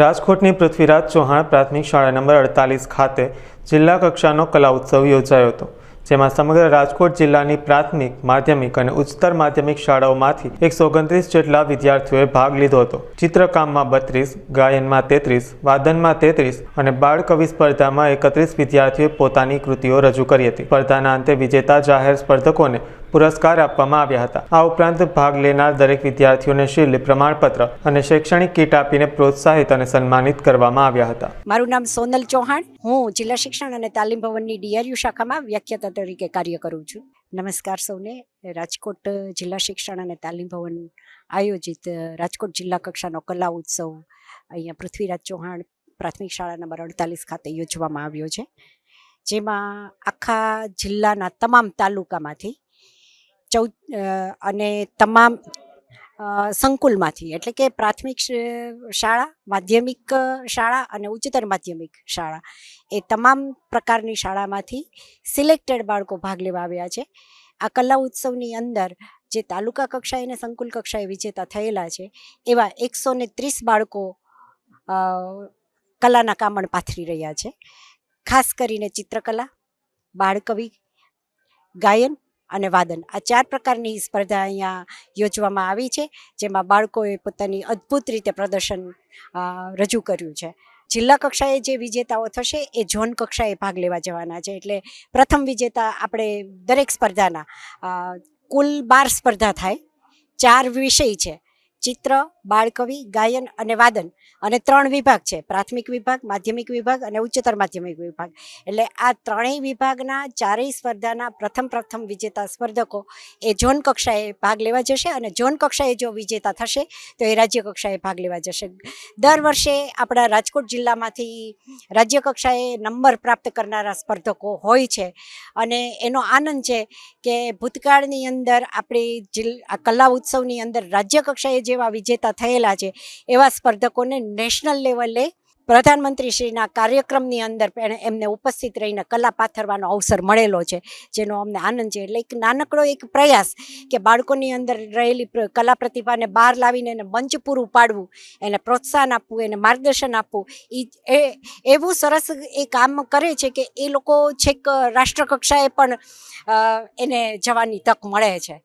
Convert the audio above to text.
રાજકોટની પૃથ્વીરાજ ચૌહાણ પ્રાથમિક શાળા નંબર અડતાલીસ ખાતે જિલ્લા કક્ષાનો કલા ઉત્સવ યોજાયો હતો, જેમાં સમગ્ર રાજકોટ જિલ્લાની પ્રાથમિક, માધ્યમિક અને ઉચ્ચતર માધ્યમિક શાળાઓમાંથી એકસો ઓગણત્રીસ જેટલા વિદ્યાર્થીઓએ ભાગ લીધો હતો. ચિત્રકામમાં બત્રીસ, ગાયનમાં તેત્રીસ, વાદનમાં તેત્રીસ અને બાળ કવિ સ્પર્ધામાં એકત્રીસ વિદ્યાર્થીઓએ પોતાની કૃતિઓ રજૂ કરી હતી. સ્પર્ધાના અંતે વિજેતા જાહેર સ્પર્ધકોને પુરસ્કાર આપવામાં આવ્યા હતા. આ ઉપરાંત ભાગ લેનાર દરેક વિદ્યાર્થીઓને શીલ પ્રમાણપત્ર અને શૈક્ષણિક કીટ આપીને પ્રોત્સાહિત અને સન્માનિત કરવામાં આવ્યા હતા. મારું નામ સોનલ ચૌહાણ. હું જિલ્લા શિક્ષણ અને તાલીમ ભવનની ડીઆરયુ શાખામાં વ્યાખ્યાતા તરીકે કાર્ય કરું છું. નમસ્કાર સૌને. રાજકોટ જિલ્લા શિક્ષણ અને તાલીમ ભવન આયોજિત રાજકોટ જિલ્લા કક્ષાનો કલા ઉત્સવ અહીંયા પૃથ્વીરાજ ચૌહાણ પ્રાથમિક શાળા નંબર અડતાલીસ ખાતે યોજવામાં આવ્યો છે. જેમાં આખા જિલ્લાના તમામ તાલુકામાંથી ચૌદ અને તમામ સંકુલમાંથી, એટલે કે પ્રાથમિક શાળા, માધ્યમિક શાળા અને ઉચ્ચતર માધ્યમિક શાળા એ તમામ પ્રકારની શાળામાંથી સિલેક્ટેડ બાળકો ભાગ લેવા આવ્યા છે. આ કલા ઉત્સવની અંદર જે તાલુકા કક્ષાએ અને સંકુલ કક્ષાએ વિજેતા થયેલા છે, એવા એકસો ને ત્રીસ બાળકો કલાના કામણ પાથરી રહ્યા છે. ખાસ કરીને ચિત્રકલા, બાળકવિ, ગાયન અને વાદન. આ ચાર પ્રકારની સ્પર્ધા અહીંયા યોજવામાં આવી છે, જેમાં બાળકોએ પોતાની અદ્ભુત રીતે પ્રદર્શન રજૂ કર્યું છે. જિલ્લા કક્ષાએ જે વિજેતાઓ થશે, એ ઝોન કક્ષાએ ભાગ લેવા જવાના છે. એટલે પ્રથમ વિજેતા આપણે દરેક સ્પર્ધાના કુલ બાર સ્પર્ધા થાય. ચાર વિષય છે. ચિત્ર બાળકવિ, ગાયન અને વાદન. અને ત્રણ વિભાગ છે. પ્રાથમિક વિભાગ, માધ્યમિક વિભાગ અને ઉચ્ચતર માધ્યમિક વિભાગ. એટલે આ ત્રણેય વિભાગના ચારેય સ્પર્ધાના પ્રથમ પ્રથમ વિજેતા સ્પર્ધકો એ ઝોન કક્ષાએ ભાગ લેવા જશે અને ઝોન કક્ષાએ જો વિજેતા થશે, તો એ રાજ્ય કક્ષાએ ભાગ લેવા જશે. દર વર્ષે આપણા રાજકોટ જિલ્લામાંથી રાજ્ય કક્ષાએ નંબર પ્રાપ્ત કરનારા સ્પર્ધકો હોય છે. અને એનો આનંદ છે કે ભૂતકાળની અંદર આપણી જિલ્લા કલા ઉત્સવની અંદર રાજ્ય કક્ષાએ જેવા વિજેતા થયેલા છે. એવા સ્પર્ધકોને નેશનલ લેવલે પ્રધાનમંત્રીશ્રીના કાર્યક્રમની અંદર એમને ઉપસ્થિત રહીને કલા પાથરવાનો અવસર મળેલો છે, જેનો અમને આનંદ છે. એટલે એક નાનકડો એક પ્રયાસ કે બાળકોની અંદર રહેલી કલા પ્રતિભાને બહાર લાવીને એને મંચ પૂરું પાડવું, એને પ્રોત્સાહન આપવું, એને માર્ગદર્શન આપવું એ, એવું સરસ એ કામ કરે છે કે એ લોકો છેક રાષ્ટ્રકક્ષાએ પણ એને જવાની તક મળે છે.